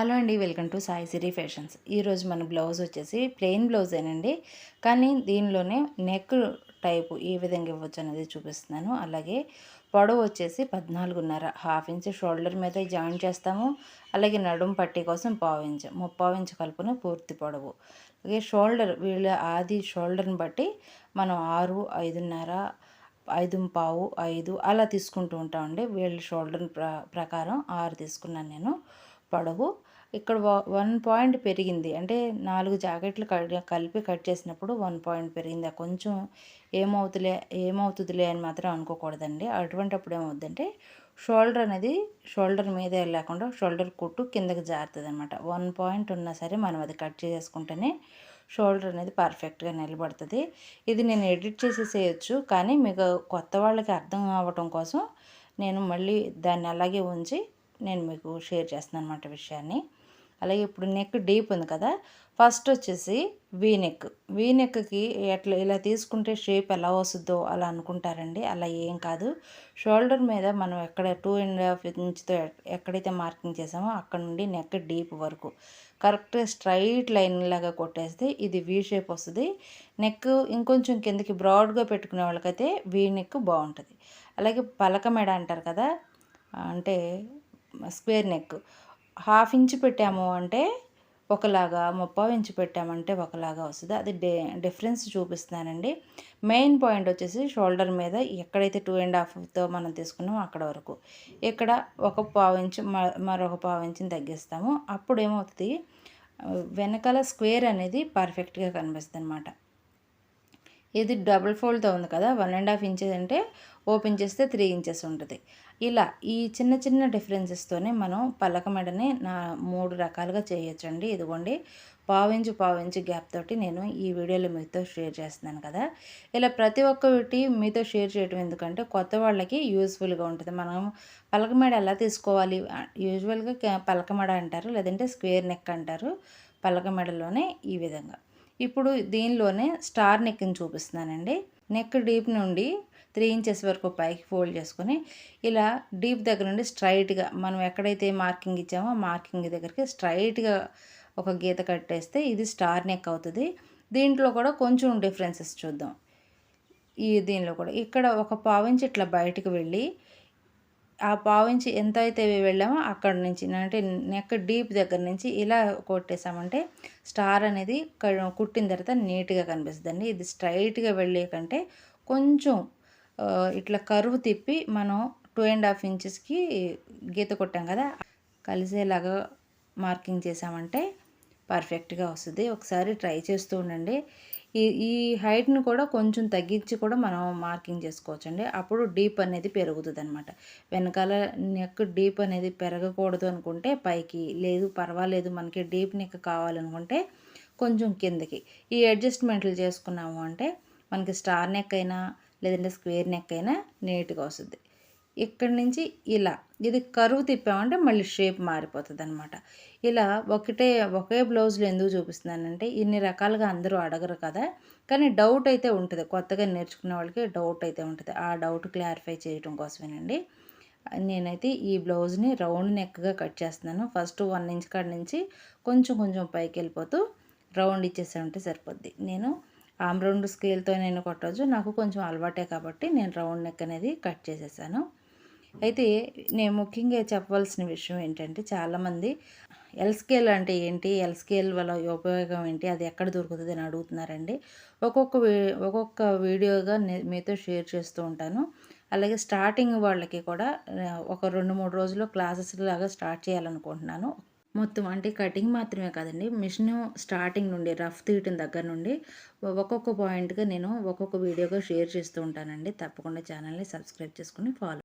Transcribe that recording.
Hello అండి welcome to Sai Siri fashions. ఈరోజు మన బ్లౌజ్ వచ్చేసి ప్లెయిన్ బ్లౌజేనండి కానీ దీనిలోనే నెక్ టైపు ఏ విధంగా ఇవ్వచ్చు అనేది చూపిస్తున్నాను. అలాగే పొడవు వచ్చేసి పద్నాలుగున్నర హాఫ్ ఇంచ్ షోల్డర్ మీద జాయిన్ చేస్తాము. అలాగే నడుము పట్టీ కోసం పావు ఇంచ్ ముప్పావు ఇంచ్ కలుపున పూర్తి పొడవు. అలాగే షోల్డర్ వీళ్ళ ఆది షోల్డర్ని బట్టి మనం ఆరు ఐదున్నర ఐదు పావు ఐదు అలా తీసుకుంటూ ఉంటామండి. వీళ్ళ షోల్డర్ ప్ర ప్రకారం ఆరు తీసుకున్నాను నేను. పొడవు ఇక్కడ వన్ పాయింట్ పెరిగింది. అంటే నాలుగు జాకెట్లు కలిపి కట్ చేసినప్పుడు వన్ పాయింట్ పెరిగింది. కొంచెం ఏమవుతులే ఏమవుతుందిలే అని మాత్రం అనుకోకూడదండి. అటువంటి అప్పుడు ఏమవుతుందంటే షోల్డర్ అనేది షోల్డర్ మీదే లేకుండా షోల్డర్ కుట్టు కిందకి జారుతుంది అనమాట వన్ పాయింట్ ఉన్నా సరే మనం అది కట్ చేసుకుంటేనే షోల్డర్ అనేది పర్ఫెక్ట్గా నిలబడుతుంది. ఇది నేను ఎడిట్ చేసేసేయచ్చు కానీ మీకు కొత్త వాళ్ళకి అర్థం అవ్వటం కోసం నేను మళ్ళీ దాన్ని అలాగే ఉంచి నేను మీకు షేర్ చేస్తున్నాను అనమాట విషయాన్ని. అలాగే ఇప్పుడు నెక్ డీప్ ఉంది కదా. ఫస్ట్ వచ్చేసి వీ నెక్ వీ నెక్కి ఎట్లా ఇలా తీసుకుంటే షేప్ ఎలా వస్తుందో అలా అనుకుంటారండి. అలా ఏం కాదు. షోల్డర్ మీద మనం ఎక్కడ టూ అండ్ హాఫ్ ఇంచ్తో ఎక్కడైతే మార్కింగ్ చేసామో అక్కడ నుండి నెక్ డీప్ వరకు. కరెక్ట్ స్ట్రైట్ లైన్ లాగా కొట్టేస్తే ఇది వీ షేప్ వస్తుంది. నెక్ ఇంకొంచెం కిందకి బ్రాడ్గా పెట్టుకునే వాళ్ళకైతే వీ నెక్ బాగుంటుంది. అలాగే పలక మెడ అంటారు కదా. అంటే స్క్వేర్ నెక్ హాఫ్ ఇంచ్ పెట్టాము అంటే ఒకలాగా ముప్పావు ఇంచు పెట్టామంటే ఒకలాగా వస్తుంది. అది డే డిఫరెన్స్ చూపిస్తున్నానండి. మెయిన్ పాయింట్ వచ్చేసి షోల్డర్ మీద ఎక్కడైతే టూ అండ్ హాఫ్తో మనం తీసుకున్నామో అక్కడ వరకు. ఇక్కడ ఒక పావు ఇంచు మరొక పావు ఇంచుని తగ్గిస్తాము. అప్పుడు ఏమవుతుంది? వెనకాల స్క్వేర్ అనేది పర్ఫెక్ట్గా కనిపిస్తుంది అనమాట ఇది డబుల్ ఫోల్డ్తో ఉంది కదా వన్ అండ్ హాఫ్ ఇంచెస్ అంటే ఓపెన్ చేస్తే త్రీ ఇంచెస్ ఉంటుంది. ఇలా ఈ చిన్న చిన్న డిఫరెన్సెస్తోనే మనం పలక మెడని నా మూడు రకాలుగా చేయొచ్చండి. ఇదిగోండి పావించు పావించు గ్యాప్ తోటి నేను ఈ వీడియోలో మీతో షేర్ చేస్తున్నాను కదా. ఇలా ప్రతి ఒక్కటి మీతో షేర్ చేయడం ఎందుకంటే కొత్త వాళ్ళకి యూస్ఫుల్గా ఉంటుంది. మనం పలక మెడ ఎలా తీసుకోవాలి? యూజువల్గా పలక మెడ అంటారు లేదంటే స్క్వేర్ నెక్ అంటారు పలక మెడలోనే ఈ విధంగా. ఇప్పుడు దీనిలోనే స్టార్ నెక్ని చూపిస్తున్నానండి. నెక్ డీప్ నుండి త్రీ ఇంచెస్ వరకు పైకి ఫోల్డ్ చేసుకొని ఇలా డీప్ దగ్గర నుండి స్ట్రైట్గా మనం ఎక్కడైతే మార్కింగ్ ఇచ్చామో మార్కింగ్ దగ్గరికి స్ట్రైట్గా ఒక గీత కట్టేస్తే ఇది స్టార్ నెక్ అవుతుంది. దీంట్లో కూడా కొంచెం డిఫరెన్సెస్ చూద్దాం. ఈ దీనిలో కూడా ఇక్కడ ఒక పావించి ఇట్లా బయటకు వెళ్ళి ఆ పావించి ఎంత అయితే వెళ్ళామో అక్కడ నుంచి అంటే నెక్ డీప్ దగ్గర నుంచి ఇలా కొట్టేసామంటే స్టార్ అనేది కుట్టిన తర్వాత నీట్గా కనిపిస్తుందండి. ఇది స్ట్రైట్గా వెళ్ళే కంటే కొంచెం ఇట్లా కరువు తిప్పి మనం టూ అండ్ హాఫ్ ఇంచెస్కి గీత కొట్టాం కదా కలిసేలాగా మార్కింగ్ చేసామంటే పర్ఫెక్ట్గా వస్తుంది. ఒకసారి ట్రై చేస్తూ ఉండండి. ఈ ఈ హైట్ని కూడా కొంచెం తగ్గించి కూడా మనం మార్కింగ్ చేసుకోవచ్చండి. అప్పుడు డీప్ అనేది పెరుగుతుంది అనమాట వెనకాల నెక్ డీప్ అనేది పెరగకూడదు అనుకుంటే పైకి లేదు పర్వాలేదు మనకి డీప్ నెక్ కావాలనుకుంటే కొంచెం కిందకి. ఈ అడ్జస్ట్మెంట్లు చేసుకున్నాము అంటే మనకి స్టార్ నెక్ అయినా లేదంటే స్క్వేర్ నెక్ అయినా నీట్గా వస్తుంది. ఇక్కడ నుంచి ఇలా ఇది కరువు తిప్పామంటే మళ్ళీ షేప్ మారిపోతుంది అనమాట ఇలా ఒకటే ఒకే బ్లౌజ్లో ఎందుకు చూపిస్తున్నానంటే ఇన్ని రకాలుగా అందరూ అడగరు కదా కానీ డౌట్ అయితే ఉంటుంది. కొత్తగా నేర్చుకునే వాళ్ళకి డౌట్ అయితే ఉంటుంది. ఆ డౌట్ క్లారిఫై చేయడం కోసమేనండి. నేనైతే ఈ బ్లౌజ్ని రౌండ్ నెక్గా కట్ చేస్తున్నాను. ఫస్ట్ వన్ ఇంచ్ కాడ నుంచి కొంచెం కొంచెం పైకి వెళ్ళిపోతూ రౌండ్ ఇచ్చేసామంటే సరిపోద్ది. నేను ఆమ్ రౌండ్ స్కేల్తో నేను కొట్టవచ్చు నాకు కొంచెం అలవాటే కాబట్టి నేను రౌండ్ నెక్ అనేది కట్ చేసేసాను. అయితే నేను ముఖ్యంగా చెప్పవలసిన విషయం ఏంటంటే చాలామంది ఎల్ స్కేల్ అంటే ఏంటి? ఎల్ స్కేల్ వల్ల ఉపయోగం ఏంటి? అది ఎక్కడ దొరుకుతుంది అని అడుగుతున్నారండి. ఒక్కొక్క ఒక్కొక్క వీడియోగా మీతో షేర్ చేస్తూ ఉంటాను. అలాగే స్టార్టింగ్ వాళ్ళకి కూడా ఒక రెండు మూడు రోజులు క్లాసెస్ లాగా స్టార్ట్ చేయాలనుకుంటున్నాను. మొత్తం అంటే కటింగ్ మాత్రమే కాదండి. మిషన్ స్టార్టింగ్ నుండి రఫ్ తీయటం దగ్గర నుండి ఒక్కొక్క పాయింట్గా నేను ఒక్కొక్క వీడియోగా షేర్ చేస్తూ ఉంటానండి. తప్పకుండా ఛానల్ని సబ్స్క్రైబ్ చేసుకుని ఫాలో